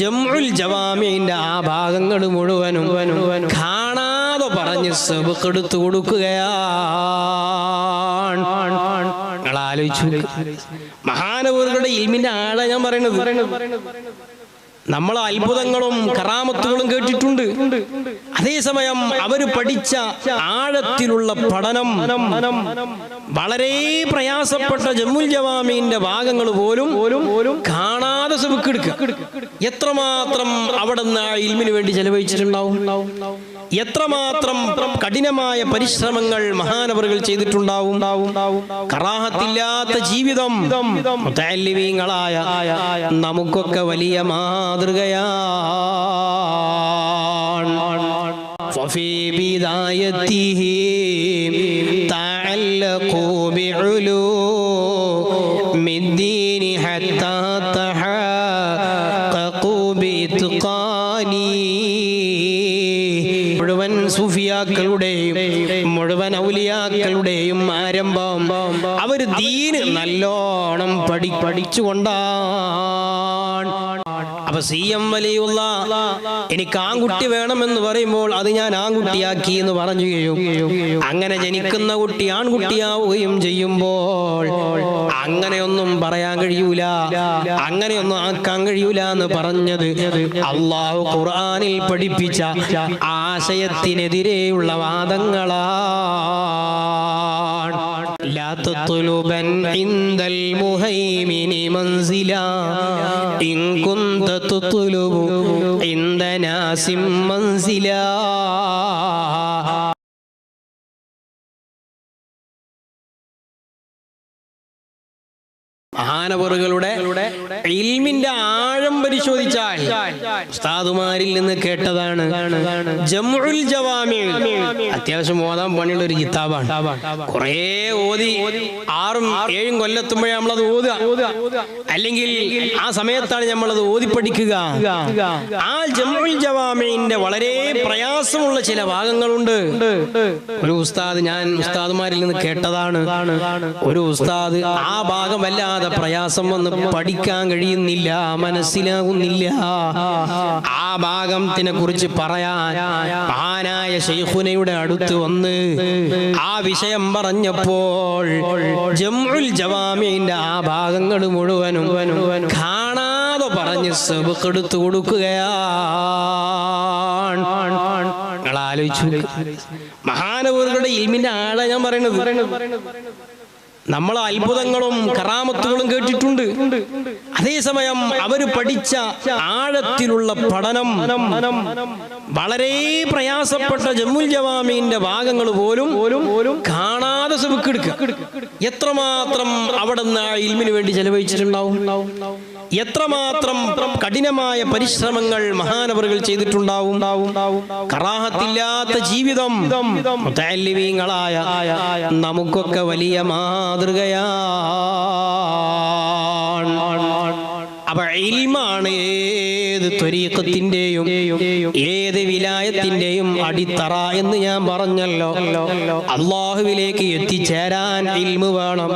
ജംഉൽ ജവാമിന്റെ ആ ഭാഗങ്ങൾ മുഴുവനും കാണാതെ പറഞ്ഞ് സെബക്കെടുത്തു കൊടുക്കുകയാണ്. നിങ്ങൾ ആലോചിച്ചു മഹാനവറുകളുടെ ഇൽമിന്റെ ആളെ ഞാൻ പറയണത് നമ്മൾ അത്ഭുതങ്ങളും കറാമത്തുകളും കേട്ടിട്ടുണ്ട്. അതേസമയം അവർ പഠിച്ച ആഴത്തിലുള്ള പഠനം വളരെ പ്രയാസപ്പെട്ട ജമ്മുൽ ജവാമീന്റെ ഭാഗങ്ങൾ പോലും കാണാതെ എത്രമാത്രം അവിടെ നിന്ന് ആ ഇൽമിന് വേണ്ടി ചെലവഴിച്ചിട്ടുണ്ടാവും? എത്രമാത്രം കഠിനമായ പരിശ്രമങ്ങൾ മഹാനവറുകൾ ചെയ്തിട്ടുണ്ടാവും? കറാഹത്തില്ലാത്ത ജീവിതം നമുക്കൊക്കെ വലിയ മാതൃകയാണ് ഔലിയാക്കളുടെയും അവർ ദീന് നല്ലോണം പഠി പഠിച്ചുകൊണ്ടാണ്. അപ്പൊ സി എം വലിയുള്ള എനിക്ക് ആൺകുട്ടി വേണമെന്ന് പറയുമ്പോൾ അത് ഞാൻ ആൺകുട്ടിയാക്കി എന്ന് പറഞ്ഞു അങ്ങനെ ജനിക്കുന്ന കുട്ടി ആൺകുട്ടിയാവുകയും ചെയ്യുമ്പോൾ അങ്ങനെയൊന്നും പറയാൻ കഴിയൂല. അങ്ങനെയൊന്നും ആക്കാൻ കഴിയൂല എന്ന് പറഞ്ഞത് അള്ളാഹു ഖുർആാനിൽ പഠിപ്പിച്ച ആശയത്തിനെതിരെയുള്ള വാദങ്ങളാണ് لا تطلبن عند المهيمن منزلا إن كنت تطلب عند ناس منزلا മഹാനവറുകളുടെ ഇൽമിന്റെ ആഴം പരിശോധിച്ചാൽ ഉസ്താദുമാരിൽ നിന്ന് കേട്ടതാണ്. ജംഉൽ ജവാമി അത്യാവശ്യം ഓതാൻ പണിയുള്ള ഒരു കിതാബാണ്. കുറേ ഓതി ആറും ഏഴും കൊല്ലെത്തുമ്പോഴേ നമ്മളത് ഓതുക. അല്ലെങ്കിൽ ആ സമയത്താണ് നമ്മളത് ഓതി പഠിക്കുക. ആ ജമുൽ ജവാമിന്റെ വളരെ പ്രയാസമുള്ള ചില ഭാഗങ്ങളുണ്ട്. ഒരു ഉസ്താദ് ഞാൻ ഉസ്താദുമാരിൽ നിന്ന് കേട്ടതാണ്. ഒരു ഉസ്താദ് ആ ഭാഗം വല്ലാതെ പ്രയാസം വന്ന് പഠിക്കാൻ കഴിയുന്നില്ല മനസ്സിലാകുന്നില്ല ആ ഭാഗത്തിനെ കുറിച്ച് പറയാൻ മഹാനായ ഷെയ്ഖുനയുടെ അടുത്ത് വന്ന് ആ വിഷയം പറഞ്ഞപ്പോൾ ജംഉൽ ജവാമിന്റെ ആ ഭാഗങ്ങൾ മുഴുവനും കാണാതെ പറഞ്ഞ് സെബക്കെടുത്തു കൊടുക്കുകയാണ്. ആലോചിച്ചു മഹാനവരുടെ ഇൽമിന്റെ ആളെ ഞാൻ പറയണത് നമ്മൾ അത്ഭുതങ്ങളും കറാമത്തുകളും കേട്ടിട്ടുണ്ട്. അതേസമയം അവർ പഠിച്ച ആഴത്തിലുള്ള പഠനം വളരെ പ്രയാസപ്പെട്ട ജമ്മുൽ ജവാമീന്റെ ഭാഗങ്ങൾ പോലും കാണാതെ സുഖക്കെടുക്കും എത്രമാത്രം അവിടെ നിന്ന് ആ ഇൽമിന് വേണ്ടി ചെലവഴിച്ചിട്ടുണ്ടാവും? എത്രമാത്രം കഠിനമായ പരിശ്രമങ്ങൾ മഹാനവറുകൾ ചെയ്തിട്ടുണ്ടാവും? കറാഹത്തില്ലാത്ത ജീവിതം നമുക്കൊക്കെ വലിയ മാതൃകയാണ്. അപ്പൊ ഇൽമാണ് ഏത് വിലായത്തിന്റെയും അടിത്തറ എന്ന് ഞാൻ പറഞ്ഞല്ലോ അള്ളാഹുവിലേക്ക് എത്തിച്ചേരാൻ ഇൽമ് വേണം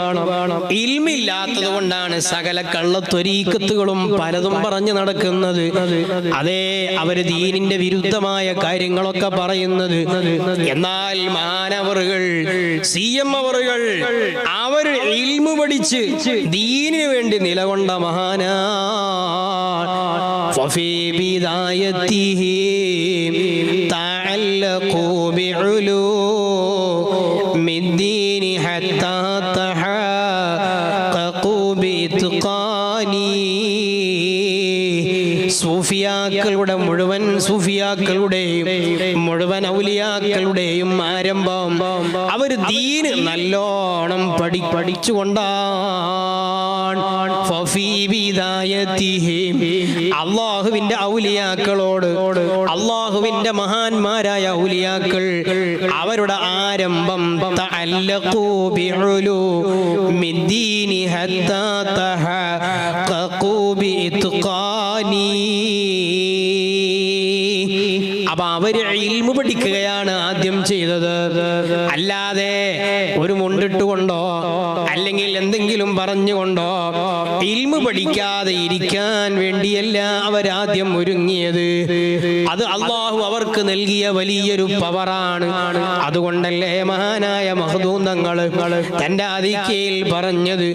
ഇൽമില്ലാത്തത് കൊണ്ടാണ് സകല കള്ള ത്വരീക്കത്തുകളും പലതും പറഞ്ഞു നടക്കുന്നത് അതേ അവര് ദീനിന്റെ വിരുദ്ധമായ കാര്യങ്ങളൊക്കെ പറയുന്നത് എന്നാൽ മാനവറുകൾ സി എം അവറുകൾ അവർ ഇൽമു പഠിച്ച് ദീനിനു വേണ്ടി നിലകൊണ്ട മഹാനാ وفي بدايته സൂഫിയാക്കളുടെ മുഴുവൻ സൂഫിയാക്കളുടെയും മുഴുവൻ ഔലിയാക്കളുടെയും ആരംഭം. അവർ ദീന് നല്ലോണം പഠി പഠിച്ചുകൊണ്ടാ അള്ളാഹുവിന്റെ ഔലിയാക്കളോട് അള്ളാഹുവിന്റെ മഹാന്മാരായ ഔലിയാക്കൾ അവരുടെ ആരംഭം അപ്പൊ അവർ ഇൽമു പഠിക്കുകയാണ് ആദ്യം ചെയ്തത്. അല്ലാതെ ഒരു മുണ്ടിട്ടുകൊണ്ടോ എന്തെങ്കിലും പറഞ്ഞുകൊണ്ടോ? ഇൽമ പഠിക്കാതെ ഇരിക്കാൻ വേണ്ടിയല്ല അവരാദ്യം ഒരുങ്ങിയത്. അത് അള്ളാഹു അവർക്ക് നൽകിയ വലിയൊരു പവറാണ്. അതുകൊണ്ടല്ലേ മഹാനായ മഹദൂം തങ്ങൾ തന്റെ അതിക്കയിൽ പറഞ്ഞത്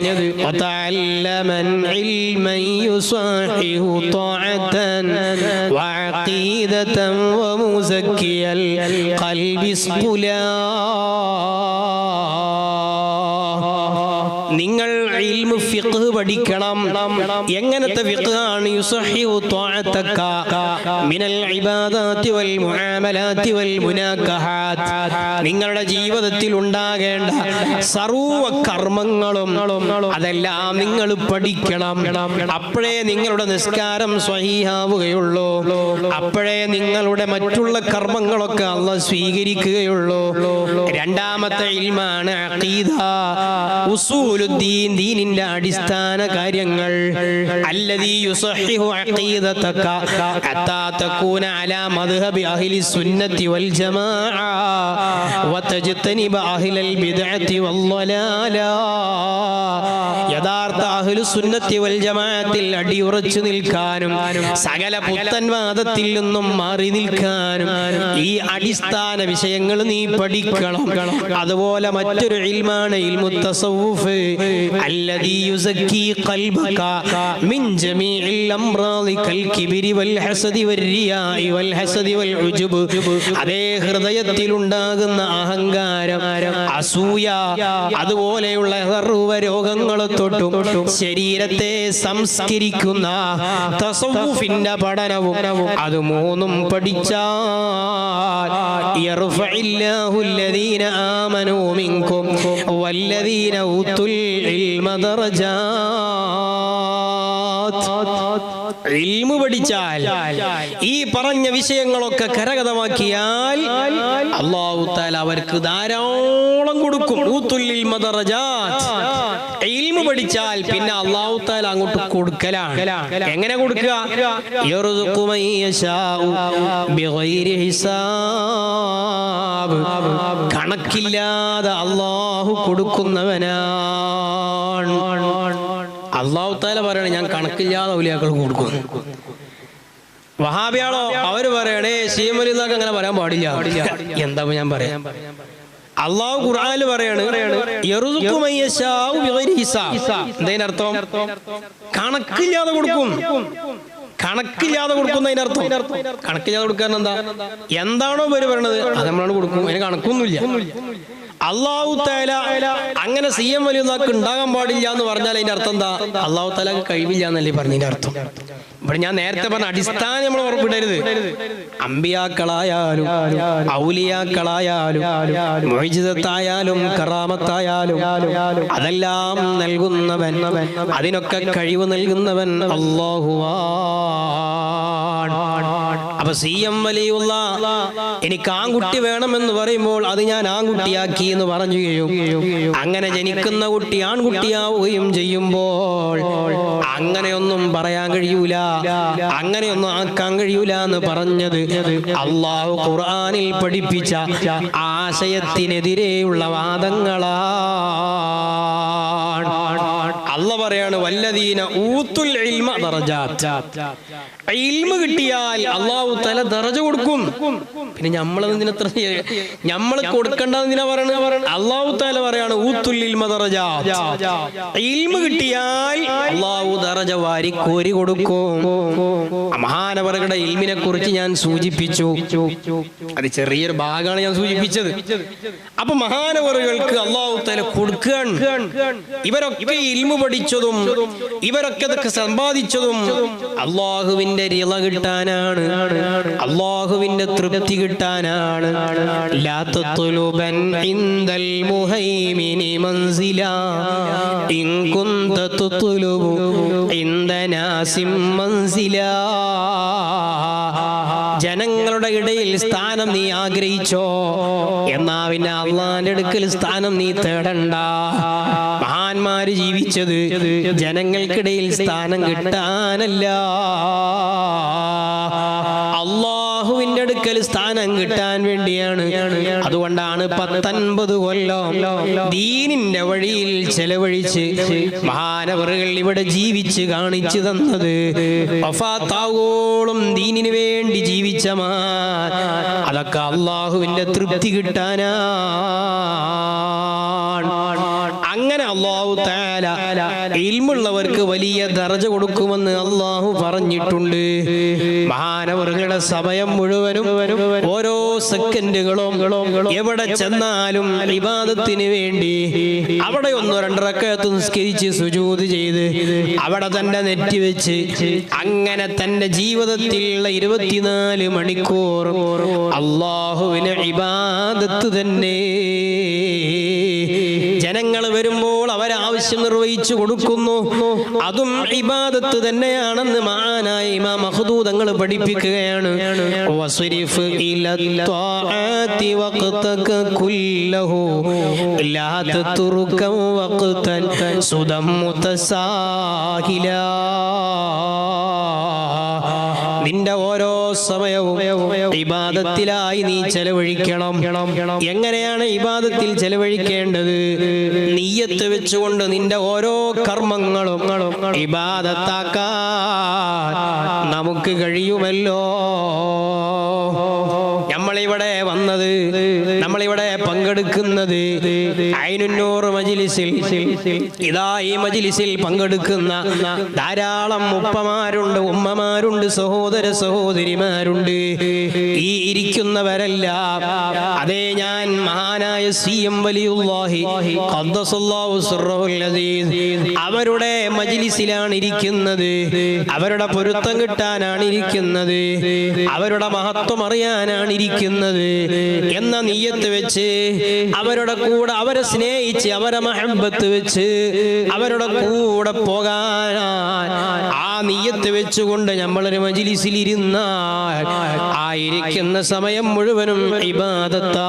നിങ്ങൾ علما ഇൽമു ഫിഖ് പഠിക്കണം. എങ്ങനത്തെ ഫിഖാണ് യുസഹിഹു ത്വാഅതക മിനൽ ഇബാദാതി വൽ മുആമലാതി വൽ മുനാകഹാത് നിങ്ങളുടെ ജീവിതത്തിൽ ഉണ്ടാകേണ്ട സർവ കർമ്മങ്ങളും അതെല്ലാം നിങ്ങൾ പഠിക്കണം. അപ്പോഴേ നിങ്ങളുടെ നിസ്കാരം സ്വഹീഹാവുകയുള്ളൂ. അപ്പോഴേ നിങ്ങളുടെ മറ്റുള്ള കർമ്മങ്ങളൊക്കെ അള്ള സ്വീകരിക്കുകയുള്ളൂ. രണ്ടാമത്തെ ഇൽമാണ് അഖീദ. ഉസൂലുദ്ദീൻ ദീനിന്റെ അടിസ്ഥാന കാര്യങ്ങൾ. അഖീദതക. അലാ മദ്ഹബി അഹ്ലി സുന്നത്തി വൽ ജമാഅ. വതജ്തനിബ അഹ്ലൽ ബിദ്അത്തി യഥാർത്ഥ അഹ്ലു സുന്നത്തി വൽ ജമാഅത്തിൽ അടിയുറച്ചു നിൽക്കാനും സകല പുത്തൻവാദത്തിൽ നിന്നും മാറി നിൽക്കാനും ഈ അടിസ്ഥാന വിഷയങ്ങൾ നീ പഠിക്കണം. അതുപോലെ മറ്റൊരു ഇൽമാണ് ഇൽമു തസവ്വുഫ് യുസക്കി ഖൽബക മിൻ ജമീഇൽ അംറാദികൽ കിബരി വൽ ഹസദി വൽ റിയാഇ വൽ ഹസദി വൽ ഉജുബ്. അതേ ഹൃദയത്തിൽ ഉണ്ടാകുന്ന അഹങ്കാരം അസൂയ അതുപോലെയുള്ള സർവ രോഗങ്ങൾ തൊട്ടും ശരീരത്തെ സംസ്കരിക്കുന്ന തസവുഫിന്റെ പഠനവും അത് മൂന്നും പഠിച്ചാൽ യർഫഇല്ലാഹു അല്ലദീന ആമനൂ മിൻകും വല്ലദീന ഊത്തുൽ പഠിച്ചാൽ ഈ പറഞ്ഞ വിഷയങ്ങളൊക്കെ കരകതമാക്കിയാൽ അള്ളാഹുത്താൽ അവർക്ക് ധാരാളം കൊടുക്കും. പഠിച്ചാൽ പിന്നെ അള്ളാഹുത്താൽ അങ്ങോട്ട് കൊടുക്കലാണ്. എങ്ങനെ കൊടുക്കുക? കണക്കില്ലാതെ അള്ളാഹു കൊടുക്കുന്നവനാ. അള്ളാഹു താല പറയണേ ഞാൻ കണക്കില്ലാതെ ഔലിയാക്കൾ കൊടുക്കും. വഹാബിയാളോ അവർ പറയണേ സീമലിതാക്ക് അങ്ങനെ പറയാൻ പാടില്ല. എന്താ ഞാൻ പറയാം? അള്ളാഹു ഖുർആനിൽ പറയാണ് എന്തതിനർത്ഥം കണക്കില്ലാതെ കൊടുക്കും. കണക്കില്ലാതെ കൊടുക്കുന്നതിനർത്ഥം കണക്കില്ലാതെ കൊടുക്കാൻ എന്താ? എന്താണോ പേര് പറയണത്? അത് നമ്മളാണ് കൊടുക്കും. അതിന് കണക്കൊന്നുമില്ല. അള്ളാഹു തേല അങ്ങനെ സി എം വലിയതാക്ക് ഉണ്ടാകാൻ പാടില്ല എന്ന് പറഞ്ഞാൽ അതിന്റെ അർത്ഥം എന്താ? അള്ളാഹു തല കഴിവില്ല എന്നല്ലേ പറഞ്ഞതിന്റെ അർത്ഥം. ഇവിടെ ഞാൻ നേരത്തെ പറഞ്ഞ അടിസ്ഥാനം നമ്മൾ ഉറപ്പിടരുത്. അമ്പിയാക്കളായാലും ഔലിയാക്കളായാലും മോചിതത്തായാലും കറാമത്തായാലും അതെല്ലാം നൽകുന്നവൻ അതിനൊക്കെ കഴിവ് നൽകുന്നവൻ അള്ളാഹുവാൻ അപ്പൊ സി എം വലിയുള്ള എനിക്ക് ആൺകുട്ടി വേണമെന്ന് പറയുമ്പോൾ അത് ഞാൻ ആൺകുട്ടിയാക്കി എന്ന് പറഞ്ഞു അങ്ങനെ ജനിക്കുന്ന കുട്ടി ആൺകുട്ടിയാവുകയും ചെയ്യുമ്പോൾ അങ്ങനെയൊന്നും പറയാൻ കഴിയൂല. അങ്ങനെയൊന്നും ആക്കാൻ കഴിയൂല എന്ന് പറഞ്ഞത് അള്ളാഹു ഖുർആാനിൽ പഠിപ്പിച്ച ആശയത്തിനെതിരെയുള്ള വാദങ്ങളാണ്. അല്ല പറയാണ് വല്ലദീന ഊത്തുൽ ഇൽമ ഇൽമ കിട്ടിയാൽ അള്ളാഹു തല ദറജ കൊടുക്കും. പിന്നെ നമ്മളെന്തിനത്ര നമ്മൾ കൊടുക്കേണ്ടതിനാ പറയണ അള്ളാഹു തല പറയാണ് ഊത്തുൽ ഇൽമ ദറജാത്ത്. ഇൽമ കിട്ടിയാൽ അള്ളാഹു ദറജ വാരി കോരി കൊടുക്കും. മഹാനവറുകളുടെ ഇൽമിനെ കുറിച്ച് ഞാൻ സൂചിപ്പിച്ചു. അത് ചെറിയൊരു ഭാഗമാണ് ഞാൻ സൂചിപ്പിച്ചത്. അപ്പൊ മഹാനവറുകൾക്ക് അള്ളാഹു തല കൊടുക്കുകയാണ്. ഇവരൊക്കെ ഇൽമു പഠിച്ചതും ഇവരൊക്കെ ഇതൊക്കെ സമ്പാദിച്ചതും അള്ളാഹുവിന്റെ റിള കിട്ടാനാണ്. അള്ളാഹുവിന്റെ തൃപ്തി കിട്ടാനാണ്. ജനങ്ങളുടെ ഇടയിൽ സ്ഥാനം നീ ആഗ്രഹിച്ചോ? എന്നാ പിന്നെ അള്ളാന്റെ അടുക്കൽ സ്ഥാനം നീ തേടണ്ട. മഹാന്മാര് ജീവിച്ചത് ജനങ്ങൾക്കിടയിൽ സ്ഥാനം കിട്ടാനല്ല. അള്ളാഹുവിന്റെ അടുക്കൽ സ്ഥാനം കിട്ടാൻ വേണ്ടിയാണ്. അതുകൊണ്ടാണ് അതുകൊണ്ടാണ് പത്തൊൻപത് കൊല്ലം ദീനിന്റെ വഴിയിൽ ചെലവഴിച്ച് മഹാനവറുകൾ ഇവിടെ ജീവിച്ച് കാണിച്ചു തന്നത്. വഫാത്താവോളം ദീനിന് വേണ്ടി ജീവിച്ച മാ. അതൊക്കെ അള്ളാഹുവിന്റെ തൃപ്തി കിട്ടാനാണ് അങ്ങനെ അള്ളാഹു ഇൽമുള്ളവർക്ക് വലിയ ദർജ കൊടുക്കുമെന്ന് അള്ളാഹു പറഞ്ഞിട്ടുണ്ട്. മഹാനവറുകളുടെ സമയം മുഴുവനും ഓരോ സെക്കൻഡുകളും എവിടെ ചെന്നാലും വിവാദത്തിന് വേണ്ടി അവിടെ ഒന്ന് രണ്ടരക്കകത്ത് നിസ്കരിച്ച് സുജൂത് ചെയ്ത് അവിടെ തന്നെ നെറ്റിവെച്ച് അങ്ങനെ തന്റെ ജീവിതത്തിലുള്ള ഇരുപത്തിനാല് മണിക്കൂർ അള്ളാഹുവിന് ഇബാദത്ത് തന്നെ. അവരാവശ്യം നിർവഹിച്ചു കൊടുക്കുന്നു. അതും ഇബാദത്ത് തന്നെയാണെന്ന് മാനായ ഇമാം മഹദൂദങ്ങൾ പഠിപ്പിക്കുകയാണ്. വഖ്തൻ നിന്റെ ഓരോ സമയവും ഇബാദത്തിലായി നീ ചെലവഴിക്കണം. എങ്ങനെയാണ് ഇബാദത്തിൽ ചെലവഴിക്കേണ്ടത്? നീയത്ത് വെച്ചുകൊണ്ട് നിന്റെ ഓരോ കർമ്മങ്ങളും ഇബാദത്താക്കാൻ നമുക്ക് കഴിയുമല്ലോ. പങ്കെടുക്കുന്നത് അയിനുന്നൂറ് മജിലിസിൽ ഇതാ ഈ മജിലിസിൽ പങ്കെടുക്കുന്ന ധാരാളം ഉപ്പമാരുണ്ട് ഉമ്മമാരുണ്ട് സഹോദര സഹോദരിമാരുണ്ട്. ഈ ഇരിക്കുന്നവരല്ല. അതേ ഞാൻ മഹാനായ സി എം സിർറഹുൽ അവരുടെ മജിലിസിലാണ് ഇരിക്കുന്നത്. അവരുടെ പൊരുത്തം കിട്ടാനാണ് ഇരിക്കുന്നത്. അവരുടെ മഹത്വം അറിയാനാണ് ഇരിക്കുന്നത്. എന്ന നീയത്ത് വെച്ച് അവരുടെ കൂടെ അവരെ സ്നേഹിച്ച് അവരെ മഹമ്പത്ത് വെച്ച് അവരുടെ കൂടെ പോകാനാ ആ നീയത്ത് വെച്ചുകൊണ്ട് നമ്മളൊരു മജിലിസിൽ ഇരുന്നാൽ ആയിരിക്കുന്ന സമയം മുഴുവനും ഇബാദത്താ